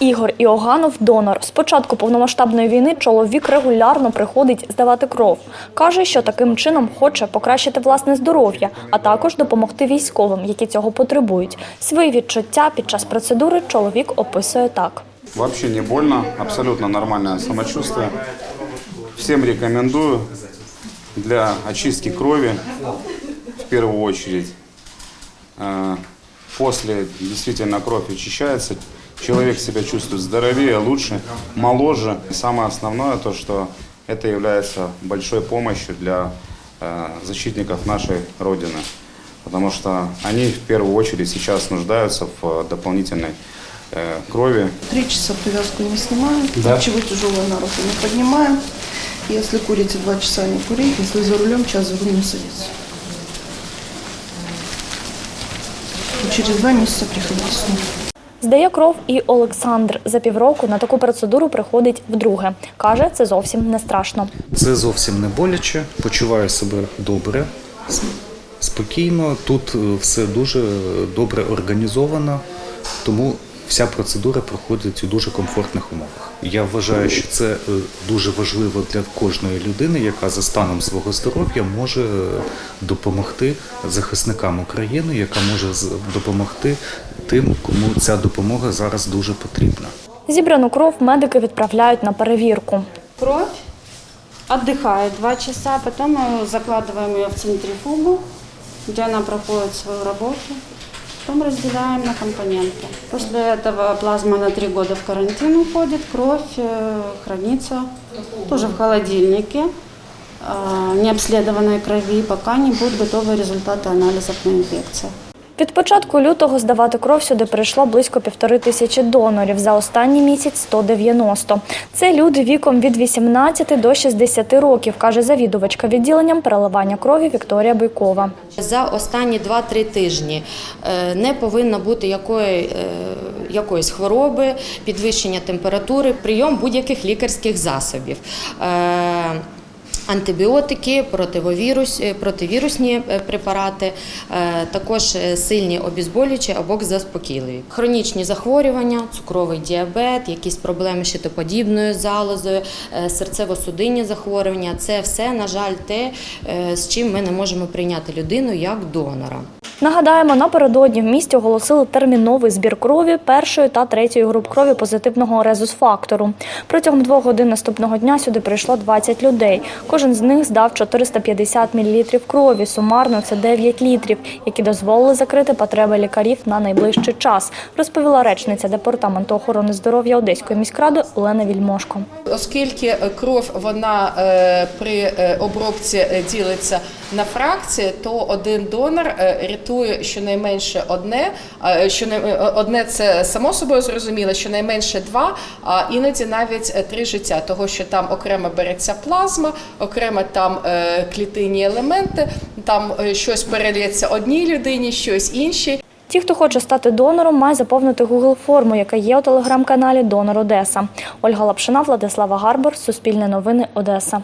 Ігор Іоганов – донор. З початку повномасштабної війни чоловік регулярно приходить здавати кров. Каже, що таким чином хоче покращити власне здоров'я, а також допомогти військовим, які цього потребують. Свої відчуття під час процедури чоловік описує так. Вообще не больно, абсолютно нормальное самочувствие. Всем рекомендую для очистки крови в первую очередь. Э, После действительно кровь очищается, человек себя чувствует здоровее, лучше, моложе. И самое основное то, что это является большой помощью для э, защитников нашей Родины. Потому что они в первую очередь сейчас нуждаются в э, дополнительной э, крови, Три часа привязку не снимаем, Да. ничего тяжелого на руку не поднимаем. Если курите, два часа не курить, если за рулем, час за руль не садиться. И через два месяца приходите снова. Здає кров і Олександр. За півроку на таку процедуру приходить вдруге. Каже, це зовсім не страшно. Це зовсім не боляче, почуваю себе добре, спокійно. Тут е, все дуже добре організовано, тому вся процедура проходить у дуже комфортних умовах. Я вважаю, що це е, дуже важливо для кожної людини, яка за станом свого здоров'я може е, допомогти захисникам України, яка може з- допомогти тим, кому ця допомога зараз дуже потрібна. Зібрану кров медики відправляють на перевірку. кровь, отдыхает два часа, потом мы закладываем ее в центрифугу, где она проходит свою работу, потом разделяем на компоненты. После этого плазма на три года в карантин уходит, кровь э, хранится тоже в холодильнике, э, необследованной крови, пока не будут готовы результаты анализов на инфекцию. Від початку лютого здавати кров сюди прийшло близько півтори тисячі донорів. За останній місяць 190. Це люди віком від 18 до 60 років, каже завідувачка відділенням переливання крові Вікторія Бойкова. За останні 2-3 тижні е, не повинно бути якої, е, якоїсь хвороби, підвищення температури, прийом будь-яких лікарських засобів. Антибіотики, противовірус, е, противірусні е, препарати, е, також сильні обізболюючі або заспокійливі. Хронічні захворювання, цукровий діабет, якісь проблеми щитоподібною залозою, серцево-судинні захворювання це все, на жаль, те, з чим ми не можемо прийняти людину як донора. Нагадаємо, напередодні в місті оголосили терміновий збір крові першої та третьої груп крові позитивного резус-фактору. Протягом двох годин наступного дня сюди прийшло 20 людей. Кожен з них здав 450 мл крові. Сумарно це 9 літрів, які дозволили закрити потреби лікарів на найближчий час, розповіла речниця департаменту охорони здоров'я Одеської міськради Олена Вільмошко. Оскільки е, кров вона е, при е, обробці ділиться на фракції, то один донор е, рятує щонайменше одне. е, Що одне це само собою зрозуміло, щонайменше два, а іноді навіть е, три життя, того що там окремо береться плазма, окремо там е, клітинні елементи, там е, щось передається одній людині, щось іншій. Ті, хто хоче стати донором, має заповнити Google форму, яка є у телеграм-каналі Донор Одеса. Ольга Лапшина, Владислава Гарбор, Суспільне новини, Одеса.